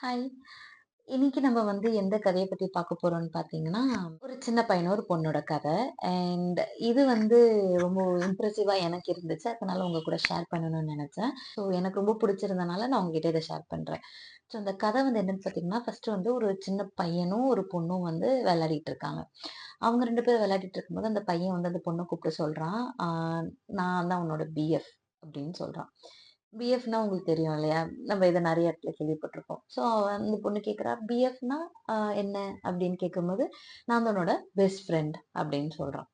Hi. இன்னைக்கு நம்ம வந்து எந்த கதையை பத்தி பார்க்க போறோம்னு பார்த்தீங்கன்னா, ஒரு சின்ன பையனும், ஒரு பொண்ணோட கதை. அண்ட் இது வந்து ரொம்ப இம்ப்ரெசிவா எனக்கு இருந்துச்சு. அதனால உங்க கூட ஷேர் பண்ணணும்னு நினச்சேன் ஸோ எனக்கு ரொம்ப பிடிச்சிருந்தனால நான் உங்ககிட்ட இதை ஷேர் பண்றேன். ஸோ அந்த கதை வந்து என்னன்னு பார்த்தீங்கன்னா, ஃபர்ஸ்ட்டு வந்து ஒரு சின்ன பையனும், ஒரு பொண்ணும் வந்து விளையாடிட்டு இருக்காங்க. அவங்க ரெண்டு பேரும் விளையாடிட்டு இருக்கும்போது, அந்த பையன் வந்து அந்த பொண்ணை கூப்பிட்டு சொல்றான், நான் தான் உன்னோட பிஎஃப்" அப்படின்னு சொல்றான். பிஎஃப்னா உங்களுக்கு தெரியும் இல்லையா? நம்ம இதை நிறைய இடத்துல கேள்விப்பட்டிருக்கோம் ஸோ அந்த பொண்ணு கேட்குறா "பிஎஃப்னா என்ன?" அப்படின்னு கேட்கும்போது, "நான் தான் பெஸ்ட் ஃப்ரெண்ட்" அப்படின்னு சொல்கிறான்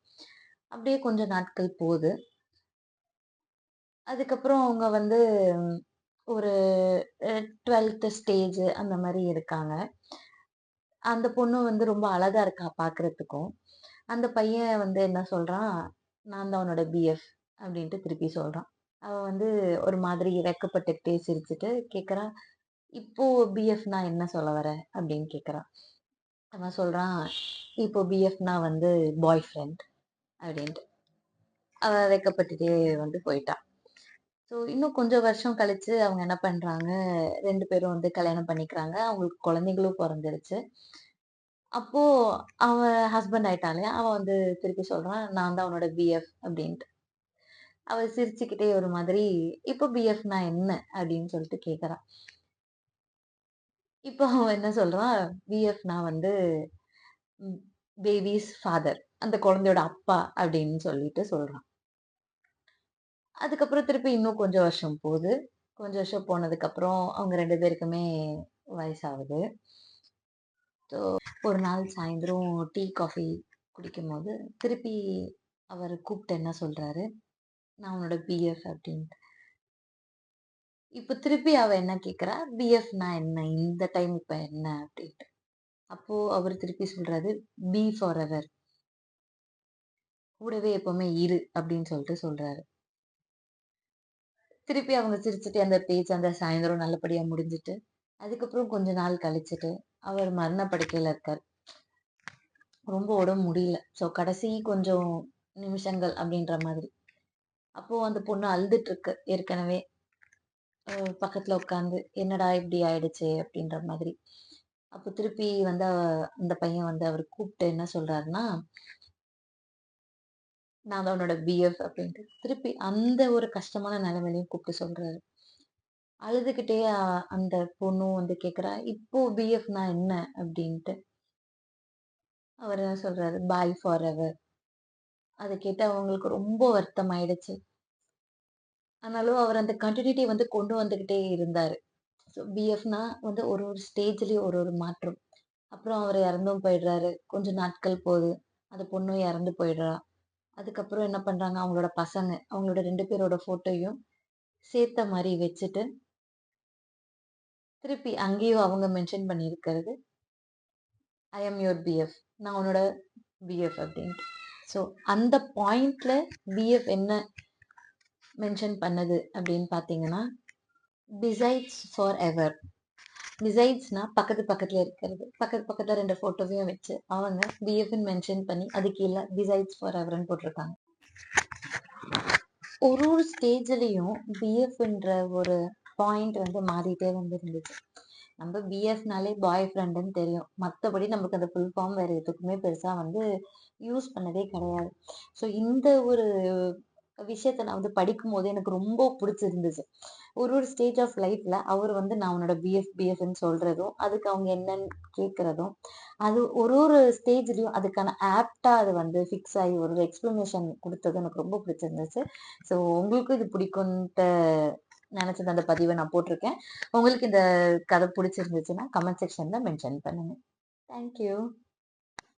அப்படியே கொஞ்சம் நாட்கள் போகுது அதுக்கப்புறம் அவங்க வந்து ஒரு டுவெல்த்து ஸ்டேஜ் அந்த மாதிரி இருக்காங்க. அந்த பொண்ணு வந்து ரொம்ப அழகா இருக்கா பார்க்குறதுக்கும் அந்த பையன் வந்து என்ன சொல்கிறான் "நான் தான் அவனோட பிஎஃப்" அப்படின்ட்டு திருப்பி சொல்கிறான் அவள் வந்து ஒரு மாதிரி வெட்கப்பட்டுக்கிட்டே சிரிச்சுட்டு கேட்கிறா, இப்போது பிஎஃப்னா என்ன சொல்ல வர?" அப்படின்னு கேட்கிறா. அவன் சொல்கிறான் "இப்போ பிஎஃப்னா வந்து பாய் ஃப்ரெண்ட்" அப்படின்ட்டு. அவள் வெட்கப்பட்டுட்டே வந்து போயிட்டா. ஸோ இன்னும் கொஞ்சம் வருஷம் கழிச்சு அவங்க என்ன பண்ணுறாங்க ரெண்டு பேரும் வந்து கல்யாணம் பண்ணிக்கிறாங்க. அவங்களுக்கு குழந்தைங்களும் பிறந்துருச்சு அப்போது அவன் ஹஸ்பண்ட் ஆயிட்டாலே அவன் வந்து திருப்பி சொல்கிறான் "நான் தான் அவனோட பிஎஃப்" அப்படின்ட்டு. அவ சிரிச்சுக்கிட்டே ஒரு மாதிரி, "இப்போ பிஎஃப்னா என்ன?" அப்படின்னு சொல்லிட்டு கேட்கிறா. இப்போ அவன் என்ன சொல்றான், பிஎஃப்னா வந்து பேபிஸ் ஃபாதர். அந்த குழந்தையோட அப்பா அப்படின்னு சொல்லிட்டு சொல்றான். அதுக்கப்புறம் திருப்பி இன்னும் கொஞ்சம் வருஷம் போகுது கொஞ்சம் வருஷம் போனதுக்கப்புறம் அவங்க ரெண்டு பேருக்குமே வயசாகுது. ஸோ ஒரு நாள் சாயந்தரம் டீ, காஃபி குடிக்கும்போது, திருப்பி அவர் கூப்பிட்டு என்ன சொல்றாரு, "நான் உன்னோட பிஎஃப்" அப்படின்ட்டு. இப்ப திருப்பி அவ என்ன கேட்கிறா, "பிஎஃப்னா என்ன? இந்த டைம் இப்ப என்ன?" அப்படின்ட்டு. அப்போ அவர் திருப்பி சொல்றாரு, "பி ஃபார் எவர்." கூடவே எப்பவுமே இரு அப்படின்னு சொல்லிட்டு சொல்றாரு. திருப்பி அவங்க சிரிச்சுட்டு அந்த பேச்சு அந்த சாயந்தரம் நல்லபடியா முடிஞ்சுட்டு, அதுக்கப்புறம் கொஞ்ச நாள் கழிச்சுட்டு, அவர் மரண படுக்கையில இருக்கார் ரொம்ப உடம்பு முடியல. ஸோ கடைசி கொஞ்சம் நிமிஷங்கள் அப்படின்ற மாதிரி. அப்போ அந்த பொண்ணு அழுதுட்டு இருக்கு ஏற்கனவே. பக்கத்துல உட்காந்து "என்னடா இப்படி ஆயிடுச்சு அப்படின்ற மாதிரி. அப்போ திருப்பி வந்து அந்த பையன் வந்து அவர் கூப்பிட்டு என்ன சொல்றாருன்னா, "நான் தான் உன்னோட பிஎஃப்" அப்படின்ட்டு. திருப்பி அந்த ஒரு கஷ்டமான நிலைமையிலையும் கூப்பிட்டு சொல்றாரு. அழுதுகிட்டே அந்த பொண்ணும் வந்து கேட்குறா "இப்போ பிஎஃப்னா என்ன?" அப்படின்ட்டு. அவர் என்ன சொல்றாரு, "பாய் ஃபார் எவர்." அதை கேட்டு அவங்களுக்கு ரொம்ப வருத்தம் ஆயிடுச்சு ஆனாலும் அவர் அந்த கண்டினியூட்டி வந்து கொண்டு வந்துக்கிட்டே இருந்தார் ஸோ பிஎஃப்னா வந்து ஒரு ஒரு ஸ்டேஜ்லேயும் ஒரு ஒரு மாற்றம். அப்புறம் அவர் இறந்தும் போயிடுறாரு. கொஞ்ச நாட்கள் போது. அந்த பொண்ணும் இறந்து போயிடுறா. அதுக்கப்புறம் என்ன பண்ணுறாங்க அவங்களோட பசங்க, அவங்களோட ரெண்டு பேரோட ஃபோட்டோயும் சேர்த்த மாதிரி வச்சுட்டு, திருப்பி அங்கேயும் அவங்க மென்ஷன் பண்ணியிருக்கிறது, "ஐ எம் யுவர் பிஎஃப்." நான் உன்னோட பிஎஃப் அப்படின்ட்டு. ஸோ அந்த பாயிண்டில் பிஎஃப் என்ன மென்ஷன் பண்ணுது அப்படின்னு பார்த்தீங்கன்னா, பிசைட்ஸ் ஃபார் எவர். டிசைட்ஸ்னால் பக்கத்து பக்கத்தில் இருக்கிறது. பக்கத்து பக்கத்தில் ரெண்டு ஃபோட்டோவையும் வச்சு, அவங்க பிஎஃப்னு மென்ஷன் பண்ணி, அது கீழே பிசைட்ஸ் ஃபார் எவர்னு போட்டிருக்காங்க. ஒரு ஒரு ஸ்டேஜ்லேயும் பிஎஃப்ன்ற ஒரு பாயிண்ட் வந்து மாறிட்டே வந்து இருந்துச்சு. நம்ம பிஎஃப்னாலே பாய் ஃப்ரெண்டுன்னு தெரியும். மற்றபடி நமக்கு அந்த ஃபுல் ஃபார்ம் வேறு எதுக்குமே பெருசாக வந்து யூஸ் பண்ணதே கிடையாது. ஸோ இந்த ஒரு விஷயத்த நான் வந்து படிக்கும்போது எனக்கு ரொம்ப பிடிச்சிருந்துச்சு ஒரு ஒரு ஸ்டேஜ் ஆஃப் லைஃப்ல அவர் வந்து நான் உன்னோட பிஎஃப் பிஎஃப்ன்னு சொல்றதும், அதுக்கு அவங்க என்னன்னு கேட்கிறதும், அது ஒரு ஒரு ஸ்டேஜ்லயும் அதுக்கான ஆப்டாக அது வந்து ஃபிக்ஸ் ஆகி ஒரு எக்ஸ்ப்ளனேஷன் கொடுத்தது எனக்கு ரொம்ப பிடிச்சிருந்துச்சு. ஸோ உங்களுக்கும் இது பிடிக்கும்ன்ட்டு நினச்சது அந்த பதிவை நான் போட்டிருக்கேன். உங்களுக்கு இந்த கதை பிடிச்சிருந்துச்சுன்னா கமெண்ட் செக்ஷனில் மென்ஷன் பண்ணுங்கள் தேங்க் யூ.